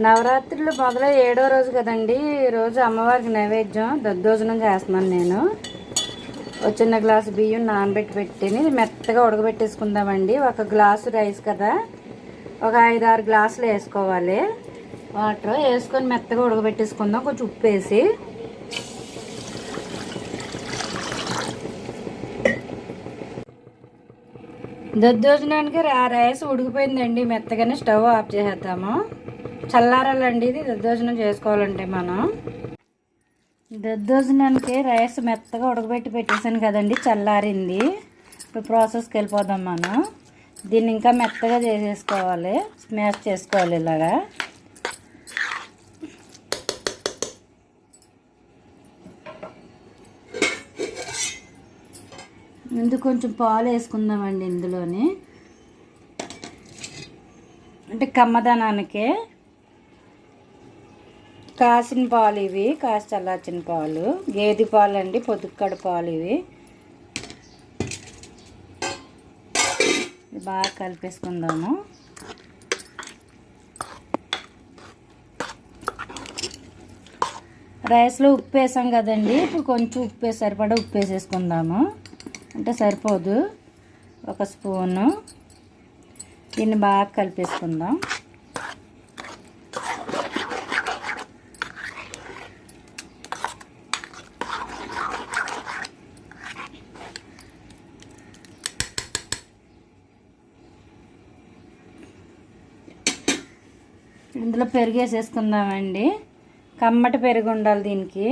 నవరాత్రులు మొదలై ఏడో రోజు కదండి. ఈ రోజు అమ్మవారికి నైవేద్యం దద్దోజనం చేస్తున్నాను నేను. ఒక చిన్న గ్లాసు బియ్యం నానబెట్టి పెట్టిని మెత్తగా ఉడకబెట్టేసుకుందామండి. ఒక గ్లాసు రైస్ కదా. ఒక ఐదు ఆరు గ్లాసులు వేసుకోవాలి. వాటర్ వేసుకొని మెత్తగా ఉడకబెట్టేసుకుందాం. కొంచెం ఉప్పు వేసి. దద్దోజనానికి ఆ రైస్ ఉడికిపోయిందండి. మెత్తగానే స్టవ్ ఆఫ్ చేసేద్దాము. చల్లారాలండి ఇది దద్దోజనం చేసుకోవాలంటే మనం. దద్దోజనానికి రైస్ మెత్తగా ఉడకబెట్టి పెట్టేసాను కదండి చల్లారింది. ఇప్పుడు ప్రాసెస్కి వెళ్ళిపోదాం మనం. దీన్ని ఇంకా మెత్తగా చేసేసుకోవాలి స్మాష్ చేసుకోవాలి ఇలాగా. ముందు కొంచెం పాలు వేసుకుందామండి ఇందులోని. అంటే కమ్మదనానికి. కాసిన పాలు ఇవి కాసి చల్లార్చిన పాలు. గేదె పాలు అండి పొద్దుక్కడ పాలు ఇవి. బాగా కలిపేసుకుందాము. రైస్లో ఉప్పు వేసాం కదండి ఇప్పుడు కొంచెం ఉప్పు సరిపడా ఉప్పు వేసేసుకుందాము. అంటే సరిపోదు. ఒక స్పూను. దీన్ని బాగా కలిపేసుకుందాం. ఇందులో పెరుగు వేసేసుకుందామండి. కమ్మటి పెరుగు ఉండాలి దీనికి.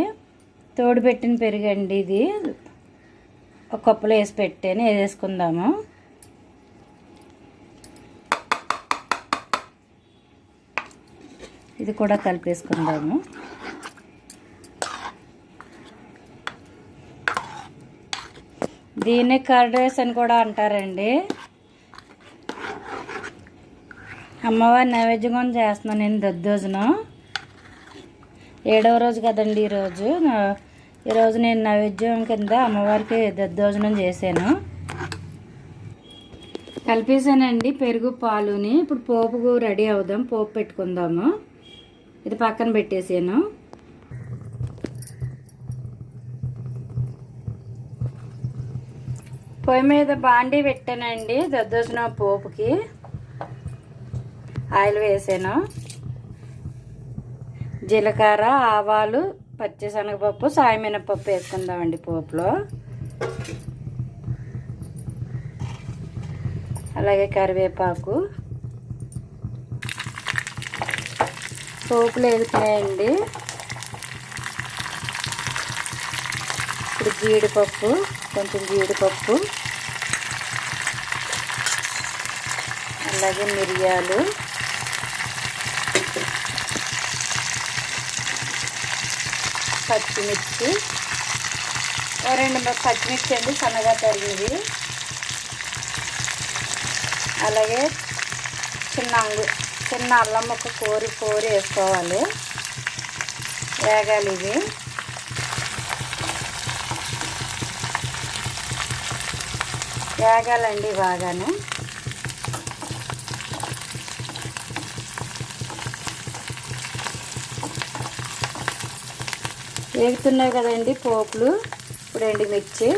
తోడు పెట్టిన పెరుగు అండి ఇది. ఒక కప్పులో వేసి పెట్టాను వేసేసుకుందాము. ఇది కూడా కలిపేసుకుందాము. దీన్ని కర్డ్ రైస్ అని కూడా అంటారండి. అమ్మవారి నైవేద్యం చేస్తున్నాను నేను దద్దోజనం. ఏడవ రోజు కదండి ఈరోజు ఈరోజు నేను నైవేద్యం కింద అమ్మవారికి దద్దోజనం చేశాను. కలిపేసానండి పెరుగు పాలుని. ఇప్పుడు పోపుకు రెడీ అవుదాం. పోపు పెట్టుకుందాము. ఇది పక్కన పెట్టేసాను. పొయ్యి మీద బాండీ పెట్టానండి దద్దోజనం పోపుకి. ఆయిల్ వేసాను. జీలకర్ర ఆవాలు పచ్చిశనగపప్పు సాయమినపప్పు వేసుకుందామండి పోపులో. అలాగే కరివేపాకు. పోపులు వేగుతున్నాయండి ఇప్పుడు జీడిపప్పు కొంచెం జీడిపప్పు. అలాగే మిరియాలు. పచ్చిమిర్చి. ఓ రెండు పచ్చిమిర్చి అండి సన్నగా తరిగింది అలాగే చిన్న అంగు చిన్న అల్లం ముక్క కోరి కోరి వేసుకోవాలి. వేగాలి ఇది వేగాలండి బాగాను. వేగుతున్నాయి కదండి పోపులు. ఇప్పుడు ఎండుమిర్చి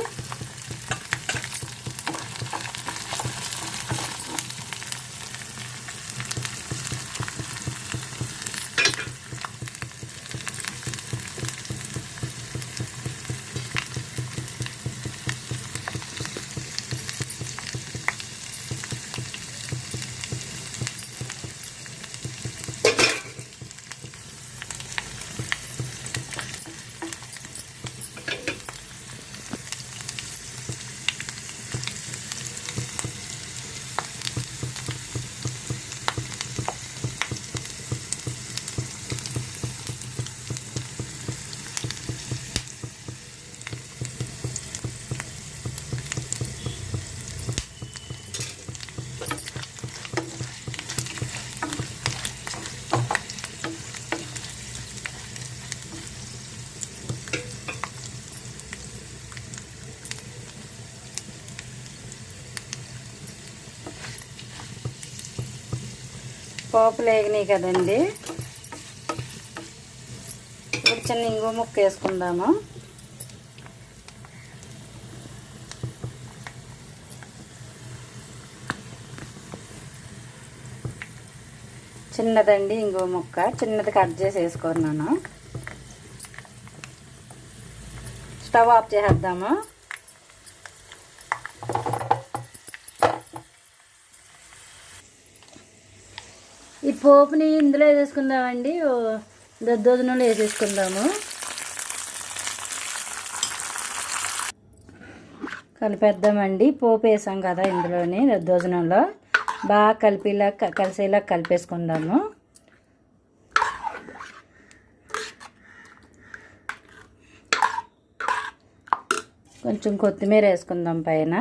పోపులు వేగినాయి కదండి. ఇప్పుడు చిన్న ఇంగు ముక్క వేసుకుందాము. చిన్నదండి ఇంగువ ముక్క. చిన్నది కట్ చేసి వేసుకున్నాను స్టవ్ ఆఫ్ చేసేద్దాము. పోపుని ఇందులో వేసేసుకుందామండి. ఓ దద్దోజనంలో వేసేసుకుందాము. కలిపేద్దామండి. పోపు వేసాం కదా ఇందులోని దద్దోజనంలో. బాగా కలిపిలా కలిసేలా కలిపేసుకుందాము. కొంచెం కొత్తిమీర వేసుకుందాం పైన.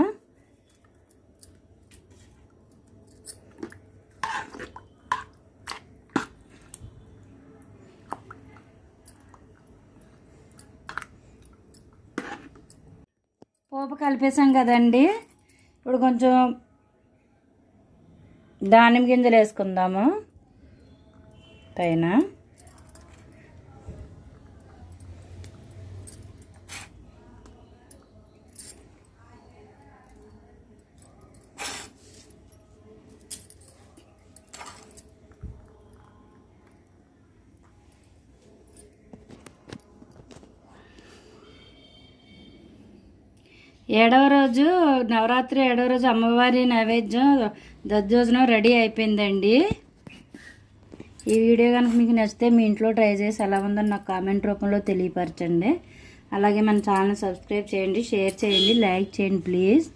పోపు కలిపేసాం కదండి. ఇప్పుడు కొంచెం దానిమ్మ గింజలు వేసుకుందాము. పైన. ఏడవ రోజు నవరాత్రి ఏడవ రోజు అమ్మవారి నైవేద్యం దద్దోజనం రెడీ అయిపోయిందండి. ఈ వీడియో కనుక మీకు నచ్చితే మీ ఇంట్లో ట్రై చేసి ఎలా ఉందో నాకు కామెంట్ రూపంలో తెలియపరచండి. అలాగే మన ఛానల్ సబ్స్క్రైబ్ చేయండి షేర్ చేయండి లైక్ చేయండి ప్లీజ్.